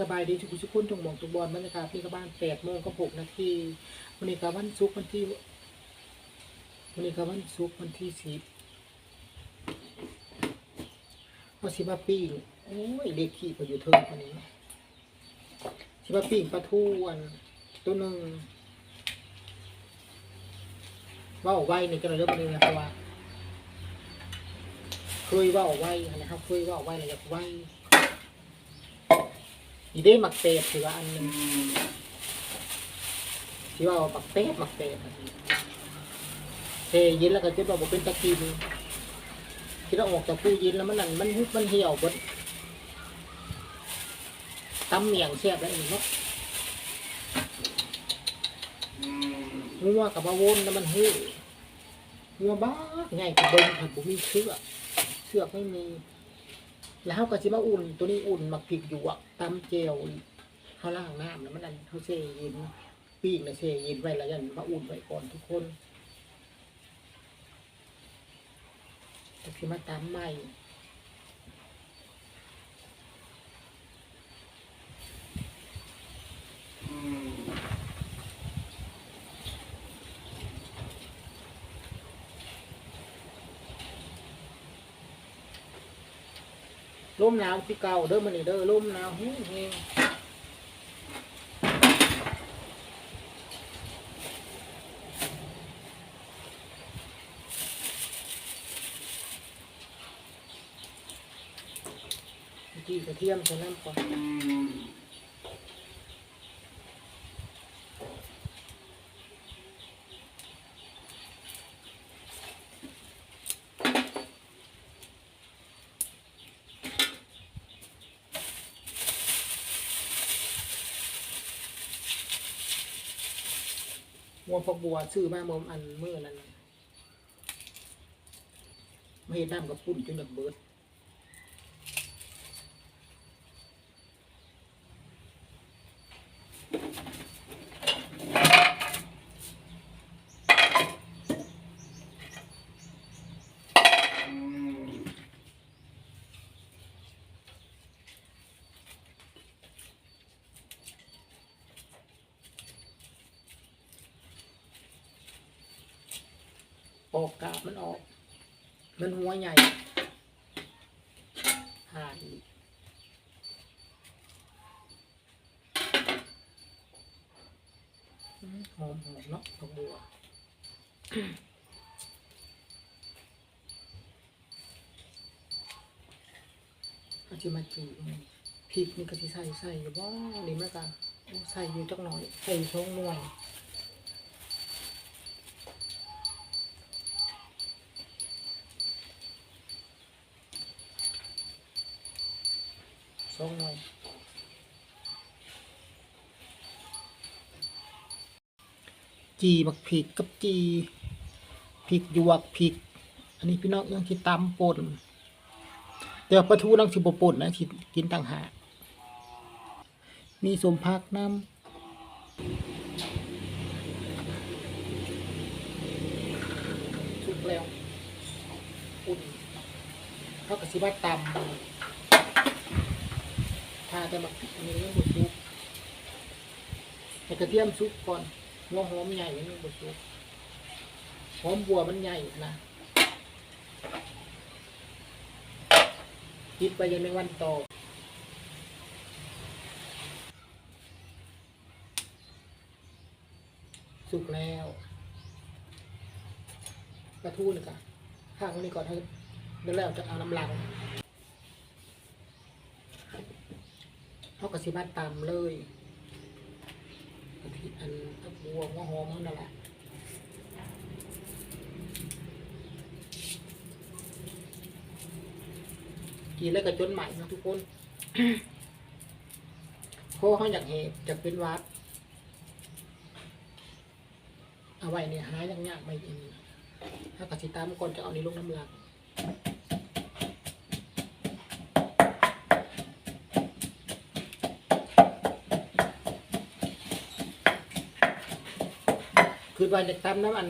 สบายดีทุกคนทุกคนทุกหมองทุกบอลบรรยากาศที่กบ้านแปดโมงกับหกนาทีวันนี้กับวันศุกร์วันที่วันนี้กับวันศุกร์วันที่สิบวันสิบาปิ้โอ้ยเด็กขี่ไปอยู่เทิงคนนี้สิบาปิ้ปลาทูอันตัวหนึ่งว่าไว้ในจังหวัดเรื่องนี้นะเพราะว่าเคยว่าไว้นะครับเคยว่าไว้อะอยากไว้ อีได้หมักเตดถือว่าอันหนึงที่ว่าหมักเตดหมักเตดอะเทเย็นแล้วก็จะบอกว่าเป็นตะกินที่เราออกจากตู้เย็นแล้วมันนั่นมันหุบมันเหี่ยวเบดตำเมียงแซ่บแล้วอีกเนาะงัวกับมาวนแล้วมันหู้งัวบ้าไงกับเบิ้งผัดบุมีเชือกเชือกไม่มี แล้วเขาก็สิมาอุ่น ตัวนี้อุ่นหมักพริกหยวกตำเจลเขาล่างน้ำแล้วมันนั่นเขาเซเย็นปีกนะเซเย็นไว้แล้วยันมาอุ่นไว้ก่อนทุกคนจะสิมาตำใหม่ร่ม ลมหนาวที่เก่าเด้อมันนี่เด้อลมหนาวแห้งที่กระเทียมใส่น้ำก่อน วัวพกบัวซื้อมาเมื่ออันเมื่อนั้นไม่เห็นน้ำกับปุ่นจนอยากเบิด ออกกาบมันออก มันหัวใหญ่หายอืมหอมหอมเนาะดอกบัวเขาจะมาจีพริกนี่ก็ที่ใส่ใส่อยู่บ่นี่มันก็ใส่อยู่จักหน่อย ใส่ช่องหน่วย สองหน่อย จีบักพริกกับจีพริกหยวกพริก อันนี้พี่น้องยังที่ตำป่นแต่ปลาทูนังสิบป่นนะที่กินต่างหากมีสมพักน้ำสุกแล้วอุ่นเขากับสิว่าตำถ้าจะมาอันนี้เรื่องบดซุปให้กระเทียมซุปก่อน หัวหอมใหญ่นี่บดซุปหอมบัวมันใหญ่นะคิดไปยังในวันต่อสุกแล้วกระทู้นี่ก่ะข้างนี้ก่อนให้เดี๋ยวแล้วจะเอาน้ำลังเขากระสิบ้านตามเลย อันตะบัวหัวหอมนั่นแหละกินแล้วก็จนใหม่นะทุกคนเพราะเขาอยากเห็นอยากเป็นวัด เอาไว้เนี่ยหายยังยากไม่อินถ้ากระสิตามก่อนจะเอาในลูกน้ำลัง คือว่าจะตำน้ำอัน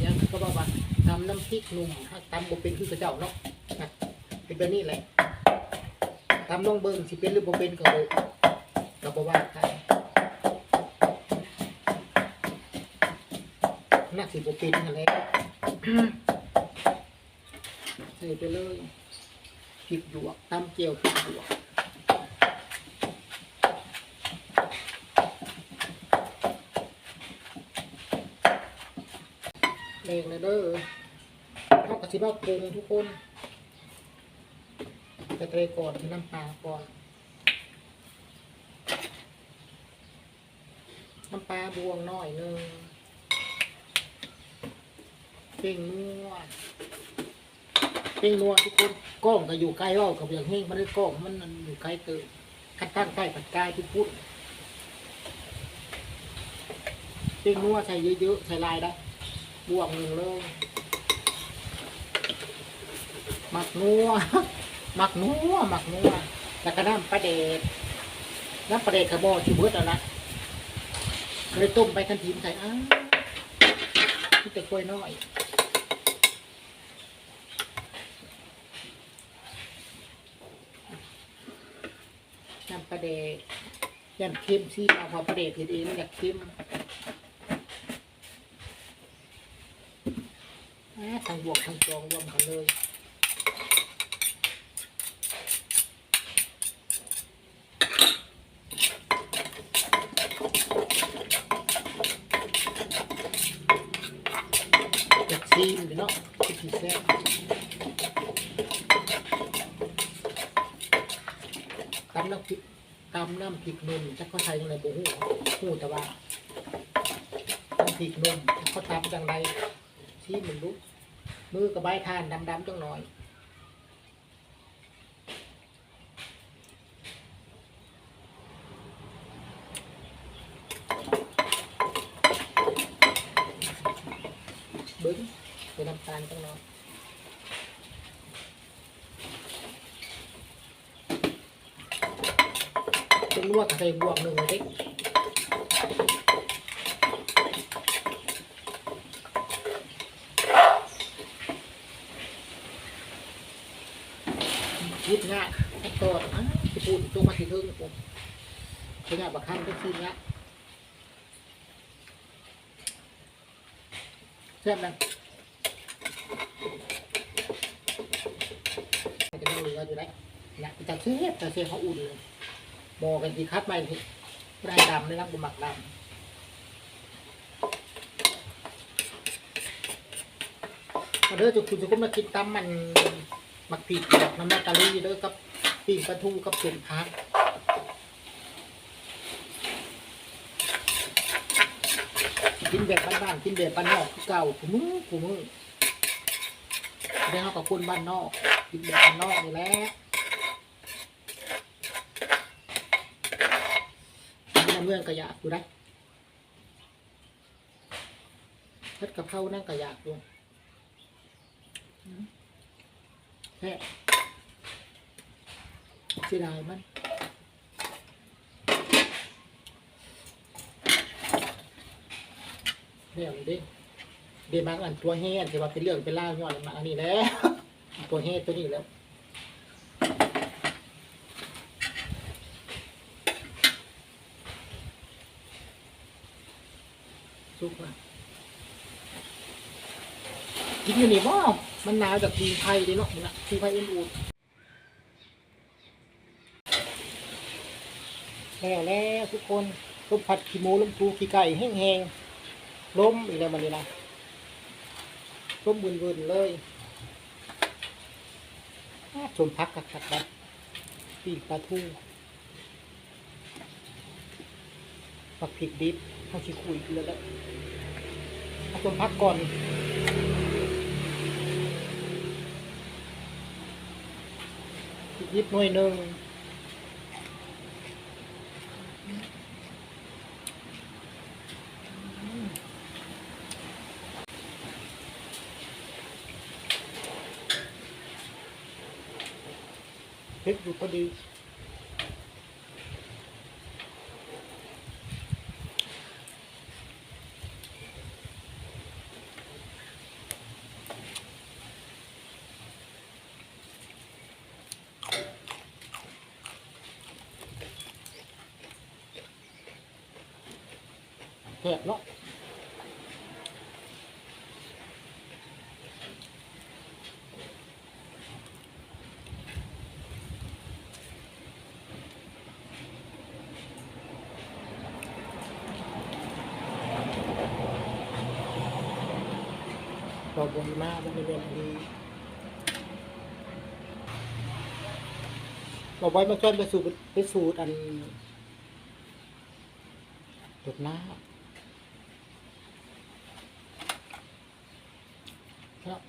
อยังก็บอกว่าตำน้ำพริกหนุ่มถ้าตำบ่เป็นคือกระเจ้าเนาะนะเป็นแบบนี้แหละตำลองเบิ่งสิเป็นหรือบ่เป็นก็บ่บว่าใครนักสิบปีนั่นแหละใส่ไปเลยพริกหยวกตำเจียวพริกหยวก แรงเลยเด้อเขากระสิบว่าปรุงทุกคนกระเทยก่อนน้ำปลาก่อน น้ำปลาบวงหน่อยหนึงเป่งนัวเป่งนัวทุกคนกล้องก็อยู่ใกล้เว่ากับอย่างเฮงมันได้กล้องมันอยู่ใกล้เติมคัดตั้งใกล้ปัดกายทุกพุทธเป่งนัวใส่เยอะๆใส่ลายได้ บวงหนึ่งเลยหมักนัวหมักนัวหมักนัวแล้วก็น้ำปลาเดดน้ำปลาเดดกระบอกชิบุตแล้วนะเลยต้มไปทันทีมใส่อ้าวที่แต่กล้วยน้อยน้ำปลาเดกยันเค็มซี่เอาพอปลาเดกเห็นเองอยากเค็มอ่า ทางบวกทางจองรวมกันเลยจะซีมเนาะที่สีแซ่บตำน้ำพริกตำน้ำพริกนุ่มจะเขาใช้ยังไงบุหูหูแต่ว่าน้ำพริกนุ่มจะเขาตำจังไรซีมมันรู้ มือกับใบทานดำๆจังหน่อยบึ้งเป็นน้ำตาลจังหน่อยเป็นลวกใส่บวกหนึ่งเลยเด็กพู ดง่ายขั้นตอนอะจะพูดตรงมาที่เทิงผมขยับบักขั้นเป็นทีเนี้ยแซ่บนะจะไม่เหลืออยู่ได้นะจะเชฟจะเชฟเขาอุ่นเลยบอกกันทีคัดไปทีได้ดำได้รับบุหมักดำมาเด้อจุกคุณจะคุณมากินตำมัน มักผิดกับน้ำมันตะลีเด้อกับปีกปลาทูกับเป็นพักกินแบบบ้านๆกินแบบบ้านนอกคือเก่าผู้มือผู้มือได้เขากับคนบ้านนอก กินแบบบ้านนอกนี่แหละในเมืองกระยากูได้เพัดกะเพรานั่งกระยากอ ยู่อืมแค่เสียดายมันเรื่องนี้ดิเดมักอันตัวเฮดที่ว่าเป็นเรื่องเป็นเล่าย้อนมาอันนี้แล้วตัวเฮดตัวนี้แล้วสุกละกินอยู่นี่บ่ มันหนาวจากทีไทยดิเนาะนะทีไทยอุ่นๆแล้วแล้วทุกคนต้มผัดขี้หมูลมปูขี้ไก่แห้งๆล้มอีกแล้วมันนี่นะล้มบุนๆเลยอ่าชมพักกักๆนะปีกปลาทูปักผิดดิบเขาชิคุยอีกแล้วและเอาชมพักก่อน ยิบหน่วยหนึ่งพริกอยู่พอดี แซ่บเนาะบอบนมากมันเป็นดีบอกไว้มาช่วยไปสู่ไปสู่อันตดน้ำครับ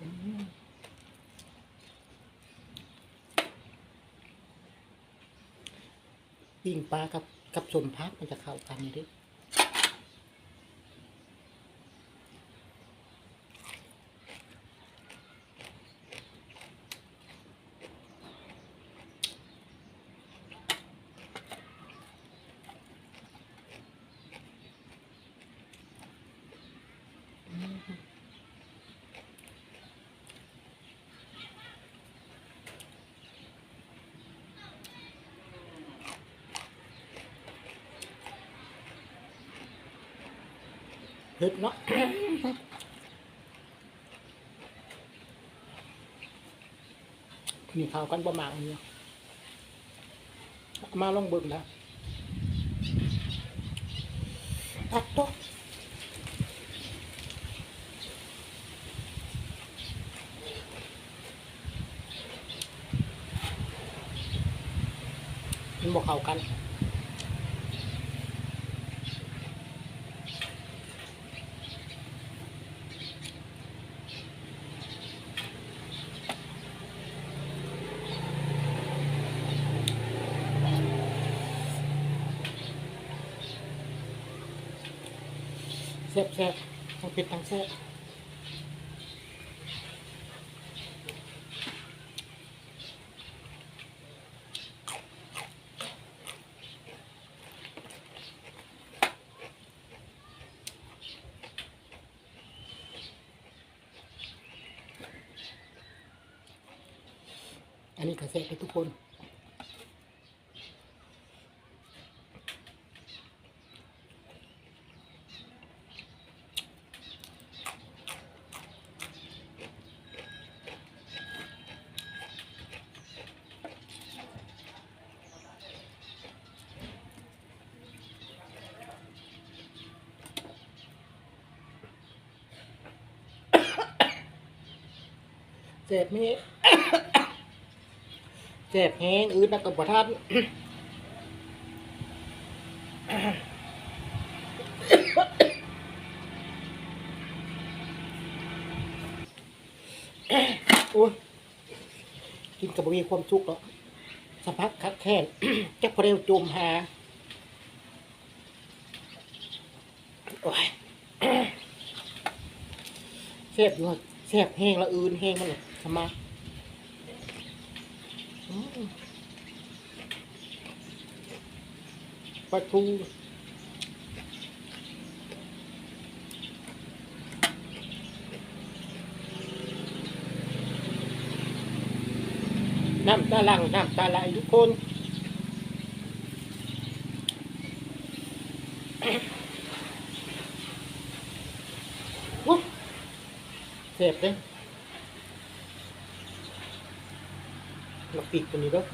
อืม ปิ้งปลากับกับสมพักมันจะเข้ากันดิเผ็ ดเนาะมีข่าวกันประมาณนี้มาลองเบิ่งแล้วตัดต๊ะมันบอกเข้ากัน แซ่บแซ่บทั้งเผ็ดทั้งแซ่บอันนี้ก็แซ่บไปทุกคน เจ็บนี้เจ็บแห้งอืดนักกับประทัดโอ้ยกินกับมีความสุขหรอกสักพักคักแค้นจักพเพรวจมหาโอ้ยแซ่บอยู่ แซ่บแห้งละอื่นแห้งมันเลยทำไมาอืมปลาทูน้ำตาลังน้ำตาไหลทุกคน วุ้ เสพเลยเราปิดตัวนี้ด้วย